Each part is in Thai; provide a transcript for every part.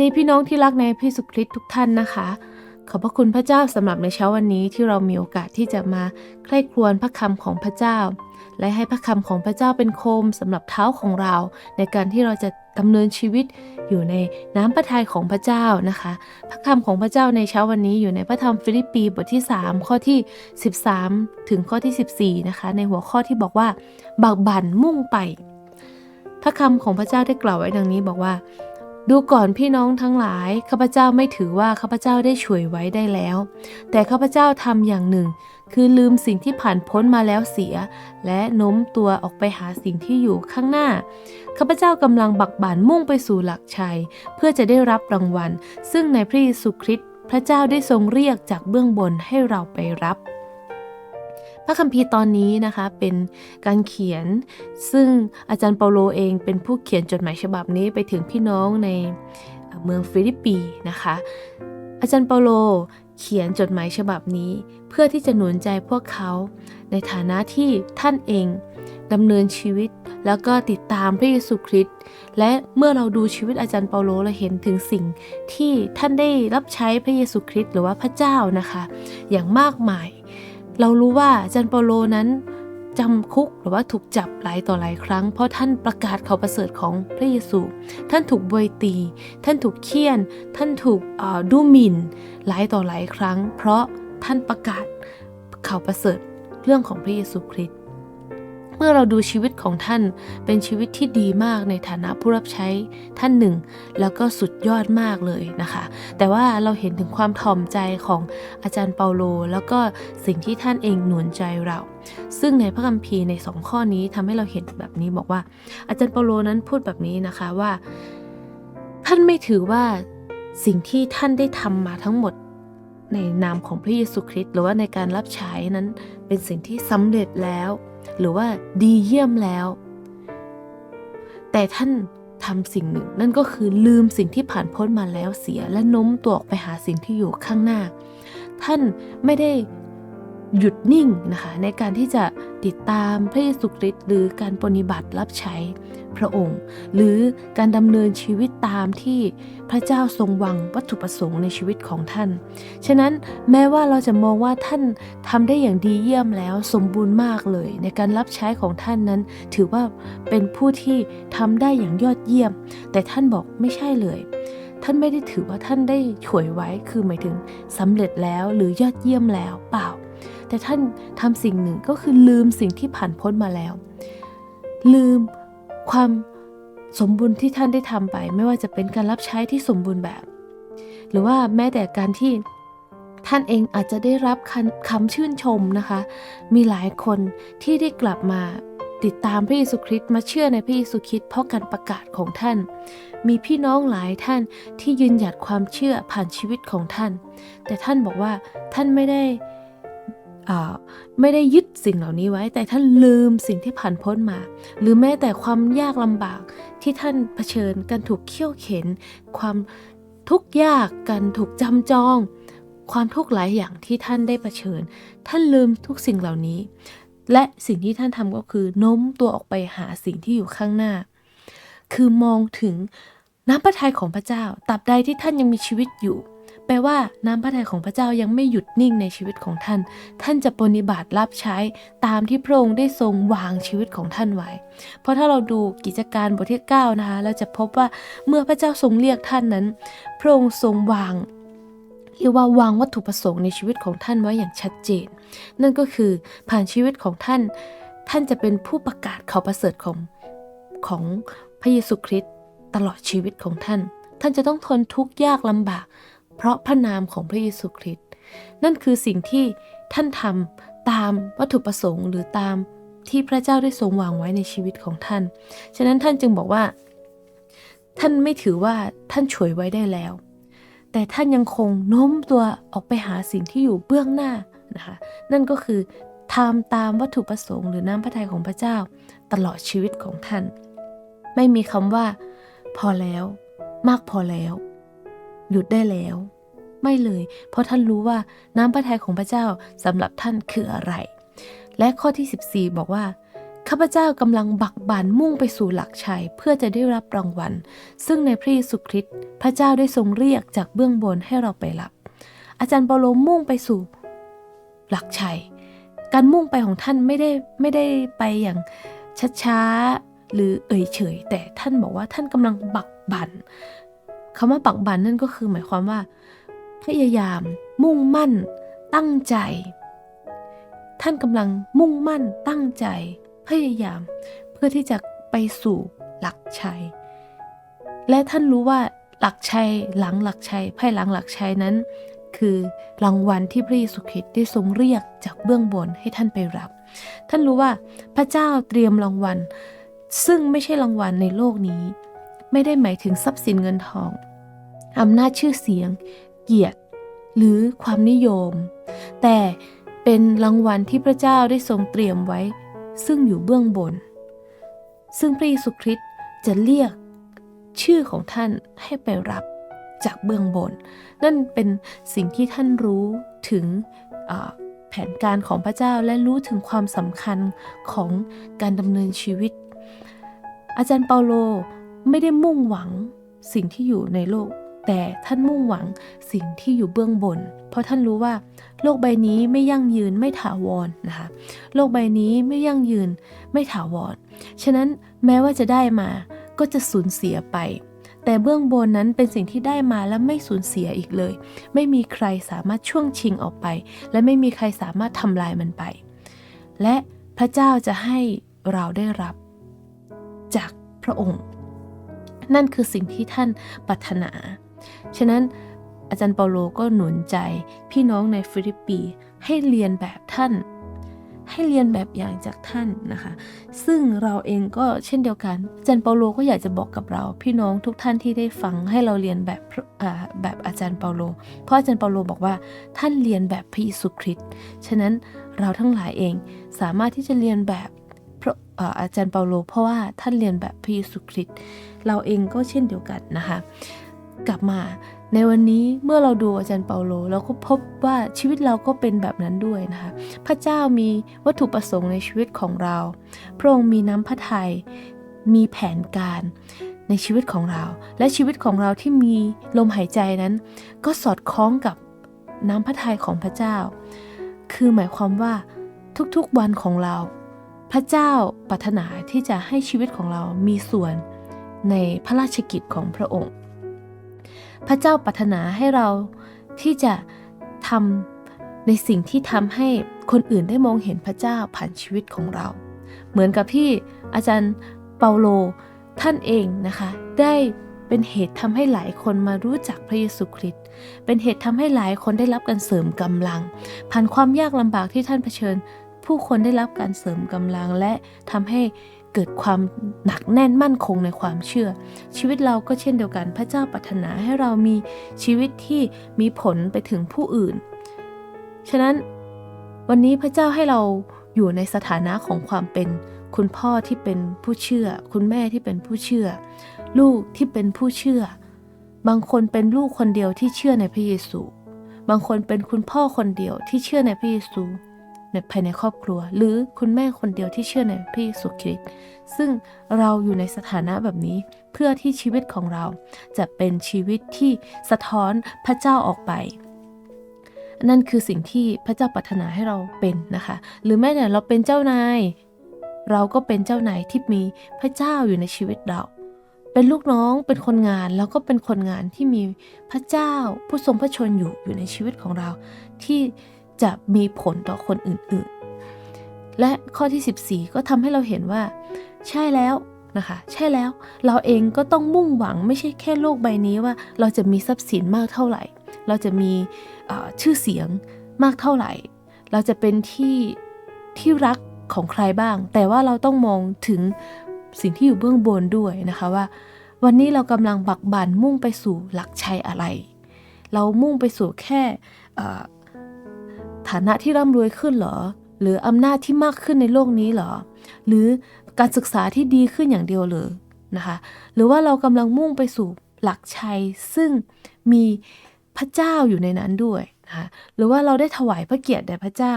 ดีพี่น้องที่รักในพระเยซูคริสต์ทุกท่านนะคะ ขอบพระคุณพระเจ้าสำหรับในเช้าวันนี้ที่เรามีโอกาสที่จะมาใคร่ครวญพระคำของพระเจ้า และให้พระคำของพระเจ้าเป็นโคมสำหรับเท้าของเรา ในการที่เราจะดำเนินชีวิตอยู่ในน้ำพระทัยของพระเจ้านะคะ พระคำของพระเจ้าในเช้าวันนี้อยู่ในพระธรรมฟิลิปปีบทที่ 3 ข้อที่ 13 ถึงข้อที่ 14 นะคะ ในหัวข้อที่บอกว่าบักบั่นมุ่งไป พระคำของพระเจ้าได้กล่าวไว้ดังนี้บอกว่า ดูก่อนพี่น้องทั้งหลายข้าพเจ้าไม่ถือว่าข้าพเจ้าได้ช่วยไว้ได้แล้ว แต่ข้าพเจ้าทำอย่างหนึ่ง คือลืมสิ่งที่ผ่านพ้นมาแล้วเสีย และโน้มตัวออกไปหาสิ่งที่อยู่ข้างหน้าข้าพเจ้ากำลังบักบั่นมุ่งไปสู่หลักชัย เพื่อจะได้รับรางวัล ซึ่งในพระเยซูคริสต์พระเจ้าได้ทรงเรียกจากเบื้องบนให้เราไปรับ ระคัมภีร์ตอนนี้นะคะเป็นการเขียน ซึ่งอาจารย์เปาโลเองเป็นผู้เขียนจดหมายฉบับนี้ไปถึงพี่น้องในเมืองฟิลิปปีนะคะ อาจารย์เปาโลเขียนจดหมายฉบับนี้ เพื่อที่จะหนุนใจพวกเขา ในฐานะที่ท่านเองดำเนินชีวิตแล้วก็ติดตามพระเยซูคริสต์และเมื่อเราดูชีวิตอาจารย์เปาโลเราเห็นถึงสิ่งที่ท่านได้รับใช้พระเยซูคริสต์หรือว่าพระเจ้านะคะ อย่างมากมาย เรารู้ว่าจันเปโลนั้นจำคุกหรือว่าถูกจับหลายต่อหลายครั้ง เพราะท่านประกาศข่าวประเสริฐของพระเยซู ท่านถูกบวยตี ท่านถูกเคี่ยน ท่านถูกดูหมิ่นหลายต่อหลายครั้ง เพราะท่านประกาศข่าวประเสริฐเรื่องของพระเยซูคริสต์ เมื่อเราดูชีวิตของท่านเป็นชีวิตที่ดีมากในฐานะผู้รับใช้ท่านหนึ่ง แล้วก็สุดยอดมากเลยนะคะ แต่ว่าเราเห็นถึงความถ่อมใจของอาจารย์เปาโล แล้วก็สิ่งที่ท่านเองหนุนใจเรา ซึ่งในพระคัมภีร์ในสองข้อนี้ทำให้เราเห็นแบบนี้บอกว่า อาจารย์เปาโลนั้นพูดแบบนี้นะคะว่า ท่านไม่ถือว่าสิ่งที่ท่านได้ทำมาทั้งหมดในนามของพระเยซูคริสต์หรือว่าในการรับใช้นั้นเป็นสิ่งที่สำเร็จแล้ว หรือว่าดีเยี่ยมแล้ว แต่ท่านทำสิ่งหนึ่ง นั่นก็คือลืมสิ่งที่ผ่านพ้นมาแล้วเสียและโน้มตัวออกไปหาสิ่งที่อยู่ข้างหน้า ท่านไม่ได้ หยุดนิ่งนะคะในการที่จะติดตามพระเยซูคริสต์หรือการปฏิบัติรับใช้พระองค์ หรือการดำเนินชีวิตตามที่พระเจ้าทรงวางวัตถุประสงค์ในชีวิตของท่าน ฉะนั้นแม้ว่าเราจะมองว่าท่านทำได้อย่างดีเยี่ยมแล้วสมบูรณ์มากเลย ในการรับใช้ของท่านนั้น ถือว่าเป็นผู้ที่ทำได้อย่างยอดเยี่ยม แต่ท่านบอกไม่ใช่เลยท่านไม่ได้ถือว่าท่านได้ฉวยไว้ คือหมายถึงสำเร็จแล้วหรือยอดเยี่ยมแล้วเปล่า แต่ท่านทำสิ่งหนึ่งก็คือลืมสิ่งที่ผ่านพ้นมาแล้ว ลืมความสมบูรณ์ที่ท่านได้ทำไป ไม่ว่าจะเป็นการรับใช้ที่สมบูรณ์แบบ หรือว่าแม้แต่การที่ท่านเองอาจจะได้รับคำชื่นชมนะคะ มีหลายคนที่ได้กลับมาติดตามพระเยซูคริสต์มาเชื่อในพระเยซูคริสต์เพราะการประกาศของท่าน มีพี่น้องหลายท่านที่ยืนหยัดความเชื่อผ่านชีวิตของท่าน แต่ท่านบอกว่าท่านไม่ได้ ไม่ได้ยึดสิ่งเหล่านี้ไว้ แต่ท่านลืมสิ่งที่ผ่านพ้นมา หรือแม้แต่ความยากลำบากที่ท่านเผชิญการถูกเขี่ยวเข็น ความทุกข์ยากการถูกจำจอง ความทุกข์หลายอย่างที่ท่านได้เผชิญ ท่านลืมทุกสิ่งเหล่านี้ และสิ่งที่ท่านทำก็คือโน้มตัวออกไปหาสิ่งที่อยู่ข้างหน้า คือมองถึงน้ำพระทัยของพระเจ้าตราบใดที่ท่านยังมีชีวิตอยู่ แปลว่าน้ำพระทัยของพระเจ้ายังไม่หยุดนิ่งในชีวิตของท่าน ท่านจะปฏิบัติรับใช้ตามที่พระองค์ได้ทรงวางชีวิตของท่านไว้ เพราะถ้าเราดูกิจการบทที่9นะคะเราจะพบว่าเมื่อพระเจ้าทรงเรียกท่านนั้น พระองค์ทรงวางเรียกว่าวางวัตถุประสงค์ในชีวิตของท่านไว้อย่างชัดเจน นั่นก็คือผ่านชีวิตของท่าน ท่านจะเป็นผู้ประกาศข่าวประเสริฐของของพระเยซูคริสต์ตลอดชีวิตของท่าน ท่านจะต้องทนทุกข์ยากลำบาก เพราะพระนามของพระเยซูคริสต์นั่นคือสิ่งที่ท่านทำตามวัตถุประสงค์ หรือตามที่พระเจ้าได้ทรงวางไว้ในชีวิตของท่าน ฉะนั้นท่านจึงบอกว่า ท่านไม่ถือว่าท่านฉวยไว้ได้แล้ว แต่ท่านยังคงโน้มตัวออกไปหาสิ่งที่อยู่เบื้องหน้านะคะนั่นก็คือทำตามวัตถุประสงค์หรือน้ำพระทัยของพระเจ้า ตลอดชีวิตของท่าน ไม่มีคำว่า พอแล้ว มากพอแล้ว หยุดได้แล้ว ไม่เลย เพราะท่านรู้ว่าน้ำพระทัยของพระเจ้าสำหรับท่านคืออะไร และข้อที่ 14 บอกว่าข้าพเจ้ากำลังบักบันมุ่งไปสู่หลักชัยเพื่อจะได้รับรางวัล ซึ่งในพระเยซูคริสต์พระเจ้าได้ทรงเรียกจากเบื้องบนให้เราไปรับ อาจารย์เปาโลมุ่งไปสู่หลักชัย การมุ่งไปของท่านไม่ได้ไม่ได้ไปอย่างช้าๆหรือเอ่ยเฉย แต่ท่านบอกว่าท่านกำลังบักบัน คำว่าบักบันนั่นก็คือหมายความว่า พยายาม มุ่งมั่น ตั้งใจ ท่านกำลังมุ่งมั่นตั้งใจ พยายาม เพื่อที่จะไปสู่หลักชัย และท่านรู้ว่าหลักชัยหลังหลักชัยภายหลังหลักชัยนั้น คือรางวัลที่พระเยซูคริสต์ได้ทรงเรียกจากเบื้องบนให้ท่านไปรับ ท่านรู้ว่าพระเจ้าเตรียมรางวัล ซึ่งไม่ใช่รางวัลในโลกนี้ ไม่ได้หมายถึงทรัพย์สินเงินทองอำนาจชื่อเสียง เกียรติ หรือความนิยม แต่เป็นรางวัลที่พระเจ้าได้ทรงเตรียมไว้ ซึ่งอยู่เบื้องบน ซึ่งพระเยซูคริสต์จะเรียกชื่อของท่านให้ไปรับจากเบื้องบน นั่นเป็นสิ่งที่ท่านรู้ถึงแผนการของพระเจ้าและรู้ถึงความสำคัญของการดำเนินชีวิต อาจารย์เปาโล ไม่ได้มุ่งหวังสิ่งที่อยู่ในโลก แต่ท่านมุ่งหวังสิ่งที่อยู่เบื้องบน เพราะท่านรู้ว่า โลกใบนี้ไม่ยั่งยืนไม่ถาวรนะคะโลกใบนี้ไม่ยั่งยืนไม่ถาวร ฉะนั้นแม้ว่าจะได้มาก็จะสูญเสียไป แต่เบื้องบนนั้นเป็นสิ่งที่ได้มาและไม่สูญเสียอีกเลย ไม่มีใครสามารถช่วงชิงออกไป และไม่มีใครสามารถทำลายมันไป และพระเจ้าจะให้เราได้รับจากพระองค์ นั่นคือสิ่งที่ท่านปรารถนา ฉะนั้นอาจารย์เปาโลก็หนุนใจพี่น้องในฟิลิปปีให้เรียนแบบท่าน ให้เรียนแบบอย่างจากท่านนะคะ ซึ่งเราเองก็เช่นเดียวกันอาจารย์เปาโลก็อยากจะบอกกับเรา พี่น้องทุกท่านที่ได้ฟังให้เราเรียนแบบแบบอาจารย์เปาโล เพราะอาจารย์เปาโลบอกว่าท่านเรียนแบบพระเยซูคริสต์ฉะนั้นเราทั้งหลายเองสามารถที่จะเรียนแบบ อาจารย์เปาโล เพราะว่าท่านเรียนแบบพระเยซูคริสต์เราเองก็เช่นเดียวกันนะคะ กลับมาในวันนี้เมื่อเราดูอาจารย์เปาโลเราก็พบว่าชีวิตเราก็เป็นแบบนั้นด้วยนะคะพระเจ้ามีวัตถุประสงค์ในชีวิตของเรา พระองค์มีน้ำพระทัยมีแผนการในชีวิตของเรา และชีวิตของเราที่มีลมหายใจนั้น ก็สอดคล้องกับน้ำพระทัยของพระเจ้า คือหมายความว่าทุกๆวันของเรา พระเจ้าปรารถนาที่จะให้ชีวิตของเรามีส่วนในพระราชกิจของพระองค์ พระเจ้าปรารถนาให้เราที่จะทำในสิ่งที่ทำให้คนอื่นได้มองเห็นพระเจ้าผ่านชีวิตของเรา เหมือนกับที่อาจารย์เปาโลท่านเองนะคะ ได้เป็นเหตุทำให้หลายคนมารู้จักพระเยซูคริสต์เป็นเหตุทำให้หลายคนได้รับการเสริมกำลัง ผ่านความยากลำบากที่ท่านเผชิญ ผู้คนได้รับการเสริมกำลังและทำให้เกิดความหนักแน่นมั่นคงในความเชื่อ ชีวิตเราก็เช่นเดียวกันพระเจ้าปรารถนาให้เรามีชีวิตที่มีผลไปถึงผู้อื่น ฉะนั้นวันนี้พระเจ้าให้เราอยู่ในสถานะของความเป็น คุณพ่อที่เป็นผู้เชื่อ คุณแม่ที่เป็นผู้เชื่อ ลูกที่เป็นผู้เชื่อ บางคนเป็นลูกคนเดียวที่เชื่อในพระเยซู บางคนเป็นคุณพ่อคนเดียวที่เชื่อในพระเยซู ในภายในครอบครัว หรือคุณแม่คนเดียวที่เชื่อในพระเยซูคริสต์ซึ่งเราอยู่ในสถานะแบบนี้เพื่อที่ชีวิตของเราจะเป็นชีวิตที่สะท้อนพระเจ้าออกไป นั่นคือสิ่งที่พระเจ้าปรารถนาให้เราเป็นนะคะ หรือแม้แต่เราเป็นเจ้านาย เราก็เป็นเจ้านายที่มีพระเจ้าอยู่ในชีวิตเราเป็นลูกน้องเป็นคนงานแล้วก็เป็นคนงานที่มีพระเจ้าผู้ทรงพระชนอยู่อยู่ในชีวิตของเรา ที่ จะมีผลต่อคนอื่นๆ และข้อที่ 14 ก็ทำให้เราเห็นว่า ใช่แล้วนะคะ ใช่แล้วเราเองก็ต้องมุ่งหวังไม่ใช่แค่โลกใบนี้ว่า เราจะมีทรัพย์สินมากเท่าไหร่ เราจะมีชื่อเสียงมากเท่าไหร่ เราจะเป็นที่ที่รักของใครบ้าง แต่ว่าเราต้องมองถึงสิ่งที่อยู่เบื้องบนด้วยนะคะว่า วันนี้เรากำลังบักบันมุ่งไปสู่หลักชัยอะไร เรามุ่งไปสู่แค่ ฐานะที่ร่ำรวยขึ้นหรอ หรืออำนาจที่มากขึ้นในโลกนี้หรอ หรือการศึกษาที่ดีขึ้นอย่างเดียวเลยนะคะหรือว่าเรากำลังมุ่งไปสู่หลักชัย ซึ่งมีพระเจ้าอยู่ในนั้นด้วยนะคะหรือว่าเราได้ถวายพระเกียรติแด่พระเจ้า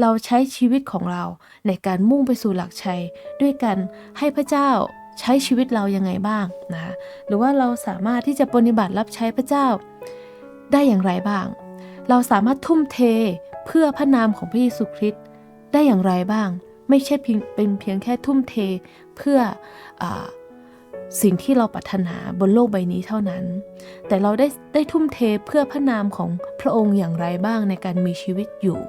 เราใช้ชีวิตของเราในการมุ่งไปสู่หลักชัย ด้วยกันให้พระเจ้าใช้ชีวิตเรายังไงบ้างนะคะหรือว่าเราสามารถที่จะปฏิบัติรับใช้พระเจ้าได้อย่างไรบ้าง เราสามารถทุ่มเท เพื่อพระนามของพระเยซูคริสต์ได้อย่างไรบ้าง ไม่ใช่เพียงเป็นเพียงแค่ทุ่มเทเพื่ออสิ่งที่เราปรารถนาบนโลกใบนี้เท่านั้น แต่เราได้ได้ทุ่มเทเพื่อพระนามของพระองค์อย่างไรบ้างในการมีชีวิตอยู่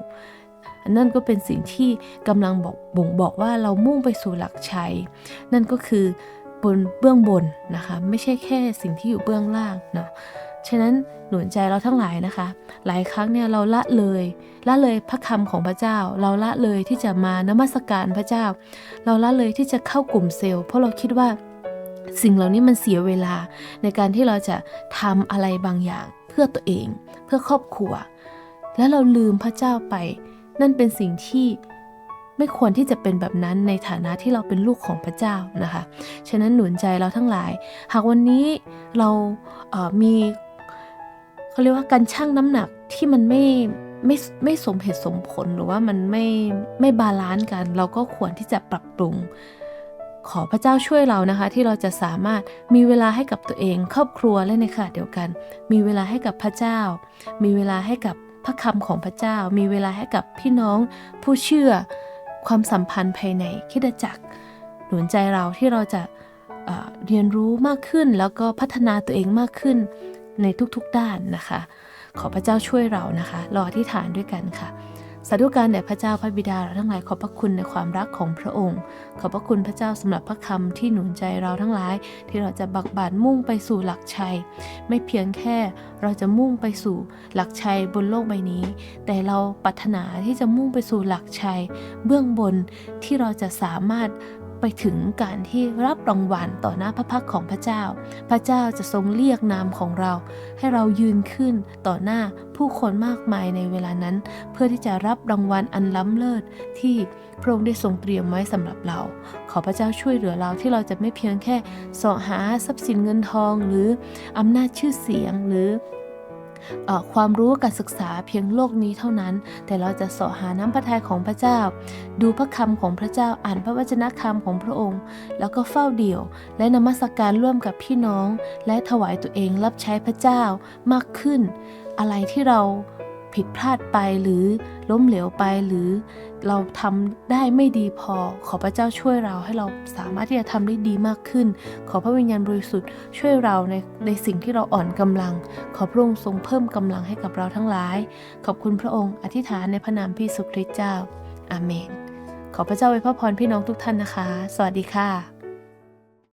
นนั่นก็เป็นสิ่งที่กำลังบอกบ่งบอกว่าเรามุ่งไปสู่หลักชัย นั่นก็คือบนเบื้องบนนะคะ ไม่ใช่แค่สิ่งที่อยู่เบื้องล่างเนาะ ฉะนั้นหนุนใจเราทั้งหลายนะคะ หลายครั้งเนี่ยเราละเลยละเลยพระคำของพระเจ้า เราละเลยที่จะมานมัสการพระเจ้า เราละเลยที่จะเข้ากลุ่มเซลล์ เพราะเราคิดว่าสิ่งเหล่านี้มันเสียเวลาในการที่เราจะทำอะไรบางอย่างเพื่อตัวเอง เพื่อครอบครัว แล้วเราลืมพระเจ้าไป นั่นเป็นสิ่งที่ไม่ควรที่จะเป็นแบบนั้นในฐานะที่เราเป็นลูกของพระเจ้านะคะ ฉะนั้นหนุนใจเราทั้งหลาย หากวันนี้เราเมี เขาเรียกว่าการชั่งน้ำหนักที่มันไม่ไม่ไม่สมเหตุสมผลหรือว่ามันไม่ไม่บาลานซ์กัน เราก็ควรที่จะปรับปรุง ขอพระเจ้าช่วยเรานะคะ ที่เราจะสามารถมีเวลาให้กับตัวเอง ครอบครัวและในขณะเดียวกัน มีเวลาให้กับพระเจ้า มีเวลาให้กับพระคำของพระเจ้า มีเวลาให้กับพี่น้อง ผู้เชื่อความสัมพันธ์ภายในคิดจักรหนุนใจเราที่เราจะเเรียนรู้มากขึ้นแล้วก็พัฒนาตัวเองมากขึ้น ในทุกๆด้านนะคะ ขอพระเจ้าช่วยเรานะคะ รออธิษฐานด้วยกันค่ะสาธุการแด่พระเจ้าพระบิดาเราทั้งหลายขอบพระคุณในความรักของพระองค์ ขอบพระคุณพระเจ้าสำหรับพระคำที่หนุนใจเราทั้งหลาย ที่เราจะบักบานมุ่งไปสู่หลักชัย ไม่เพียงแค่เราจะมุ่งไปสู่หลักชัยบนโลกใบนี้ แต่เราปรารถนาที่จะมุ่งไปสู่หลักชัย เบื้องบนที่เราจะสามารถ ไปถึงการที่รับรางวัลต่อหน้าพระพักของพระเจ้า พระเจ้าจะทรงเรียกนามของเรา ให้เรายืนขึ้นต่อหน้าผู้คนมากมายในเวลานั้น เพื่อที่จะรับรางวัลอันล้ำเลิศที่พระองค์ได้ทรงเตรียมไว้สำหรับเรา ขอพระเจ้าช่วยเหลือเราที่เราจะไม่เพียงแค่เสาะหาทรัพย์สินเงินทองหรืออำนาจชื่อเสียงหรือเอ่อ ความรู้การศึกษาเพียงโลกนี้เท่านั้น แต่เราจะสาะหาน้ำพระทัยของพระเจ้า ดูพระคำของพระเจ้าอ่านพระวจนะคำของพระองค์ แล้วก็เฝ้าเดี่ยว และนมัสการร่วมกับพี่น้อง และถวายตัวเองรับใช้พระเจ้ามากขึ้น อะไรที่เรา ผิดพลาดไปหรือล้มเหลวไปหรือเราทำได้ไม่ดีพอ ขอพระเจ้าช่วยเราให้เราสามารถที่จะทำได้ดีมากขึ้น ขอพระวิญญาณบริสุทธิ์ช่วยเราในในสิ่งที่เราอ่อนกำลัง ขอพระองค์ทรงเพิ่มกำลังให้กับเราทั้งหลาย ขอบคุณพระองค์อธิษฐานในพระนามพี่สุคริสต์เจ้าอาเมน ขอพระเจ้าไว้พระพรพี่น้องทุกท่านนะคะ สวัสดีค่ะ